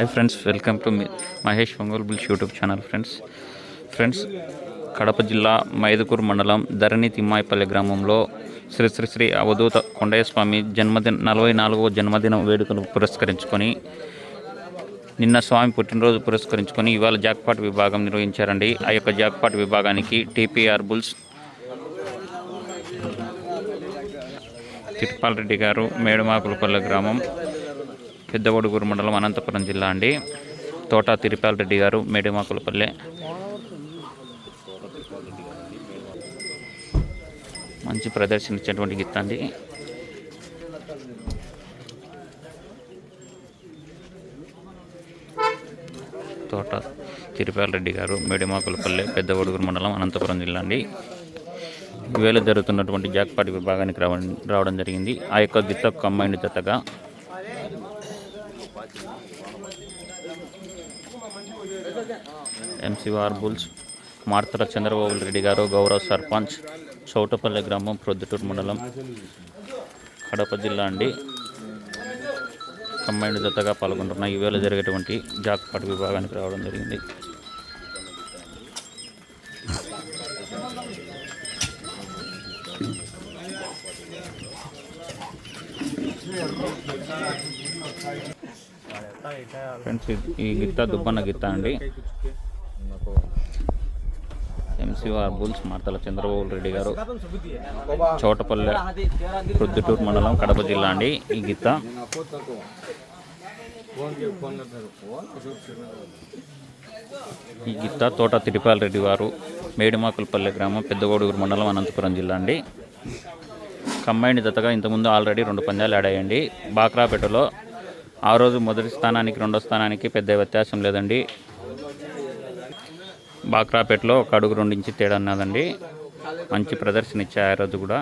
Hi friends welcome to Mahesh Ongole bulls YouTube channel friends. Friends Kadapa జిల్లా మైదుకూరు మండలం ధరణి తిమ్మాయిపల్లి గ్రామంలో శ్రీ శ్రీ శ్రీ అవధూత కొండయ్య స్వామి జన్మదిన నలభై నాలుగవ జన్మదిన వేడుకను పురస్కరించుకొని నిన్న స్వామి పుట్టినరోజు పురస్కరించుకొని ఇవాళ జాక్పాట్ విభాగం నిర్వహించారండి. ఆ యొక్క జాక్పాట్ విభాగానికి టీపీఆర్ బుల్స్ తిరుపాలరెడ్డి గారు మేడమాకులపల్లి గ్రామం పెద్దవడుగురు మండలం అనంతపురం జిల్లా అండి. తోట తిరుపాల్ రెడ్డి గారు మేడిమాకులపల్లె. మంచి ప్రదర్శన ఇచ్చినటువంటి గిత్త అండి. తోట తిరుపాల్ రెడ్డి గారు మేడమాకులపల్లె పెద్దవడుగురు మండలం అనంతపురం జిల్లా అండి. ఈవేళ జరుగుతున్నటువంటి జాక్పాటి విభాగానికి రావడం రావడం జరిగింది. ఆ యొక్క గిత్త కంబైండ్ జతగా ఎంసీఆర్ బుల్స్ మార్తర చంద్రబాబు రెడ్డి గారు గౌరవ సర్పంచ్ చౌటపల్లి గ్రామం ప్రొద్దుటూరు మండలం కడప జిల్లా అండి. కంబైండ్ జతగా పాల్గొంటున్న ఈవేళ జరిగేటువంటి జాక్పాట్ విభాగానికి రావడం జరిగింది. ఫ్రెండ్స్ ఈ గిత్త దుబ్బన్న గిత్త అండి. ఎంసీఆర్ బుల్స్ మార్తల చంద్రబాబు రెడ్డి గారు చోటపల్లె ప్రొద్దుటూరు మండలం కడప జిల్లా అండి. ఈ గిత్త. ఈ గిత్త తోట తిరుపాల రెడ్డి వారు మేడిమాకులపల్లె గ్రామం పెద్దగోడూరు మండలం అనంతపురం జిల్లా అండి. కంబైండ్ జతగా ఇంతకుముందు ఆల్రెడీ రెండు పందాలు ఆడాయండి బాక్రాపేటలో ఆ రోజు మొదటి స్థానానికి రెండో స్థానానికి పెద్ద వ్యత్యాసం లేదండి. బాక్రాపేటలో ఒక అడుగు రెండు తేడా ఉన్నదండి. మంచి ప్రదర్శన ఇచ్చాయి ఆ రోజు కూడా.